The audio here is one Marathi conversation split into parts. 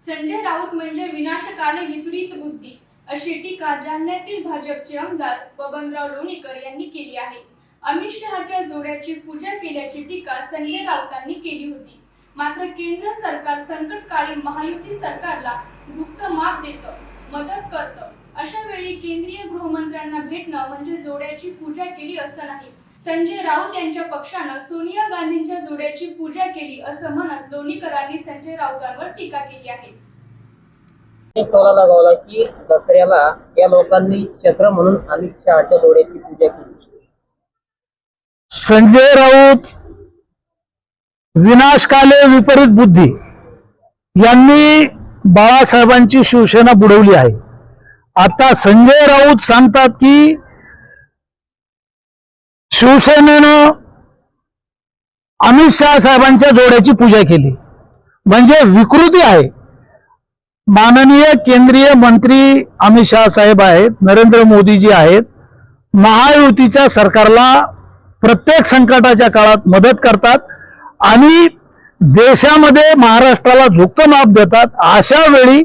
संजय राऊत म्हणजे विनाशकाने विपरीत बुद्धी अशी टीका जालन्यातील भाजपचे आमदार बबनराव लोणीकर यांनी केली आहे. अमित शहाच्या जोड्याची पूजा केल्याची टीका संजय राऊतांनी केली होती. मात्र केंद्र सरकार संकटकाळी महायुती सरकारला झुकतं माप देतं मदत करतं. अशा वेळी केंद्रीय गृहमंत्र्यांना भेटणं म्हणजे जोड्याची पूजा केली असं नाही. संजय राऊत यांच्या पक्षानं सोनिया गांधींच्या जोड्याची पूजा केली असं म्हणत लोणीकरांनी संजय राऊतांवर टीका केली आहे. टोला लगावला की दसऱ्याला या लोकांनी शस्त्र म्हणून अमित शहाच्या डोळ्याची पूजा केली. संजय राऊत विनाशकाले विपरीत बुद्धी. यांनी बाळासाहेबांची शिवसेना बुडवली आहे. आता संजय राऊत सांगतात की शिवसेनेनं अमित शहा साहेबांच्या जोड्याची पूजा केली. म्हणजे विकृती आहे. माननीय केंद्रीय मंत्री अमित शहा साहेब आहेत नरेंद्र मोदीजी आहेत. महायुतीच्या सरकारला प्रत्येक संकटाच्या काळात मदत करतात आणि देशामध्ये महाराष्ट्राला झुकतं माप देतात. अशा वेळी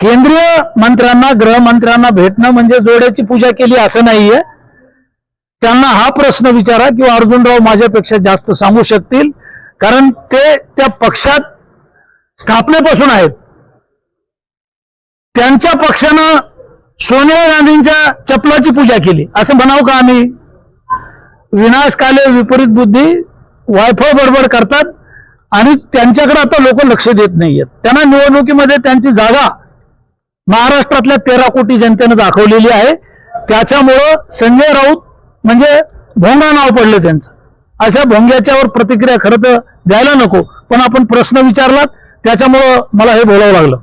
केंद्रीय मंत्र्यांना गृहमंत्र्यांना भेटणं म्हणजे जोड्याची पूजा केली असं नाहीये. त्यांना हा प्रश्न विचारा किंवा अर्जुनराव माझ्यापेक्षा जास्त सांगू शकतील. कारण ते त्या पक्षात स्थापनेपासून आहेत. त्यांच्या पक्षानं सोनिया गांधींच्या चपलाची पूजा केली. असं म्हणावं का आम्ही? विनाशकाले विपरीत बुद्धी वायफळ बडबड करतात आणि त्यांच्याकडे आता लोक लक्ष देत नाहीयेत. त्यांना निवडणुकीमध्ये त्यांची जागा महाराष्ट्रातल्या तेरा कोटी जनतेनं दाखवलेली आहे. त्याच्यामुळं संजय राऊत म्हणजे भोंगा नाव पडलं त्यांचं. अशा भोंग्याच्यावर प्रतिक्रिया खरं तर द्यायला नको पण आपण प्रश्न विचारलात त्याच्यामुळं मला हे बोलावं लागलं.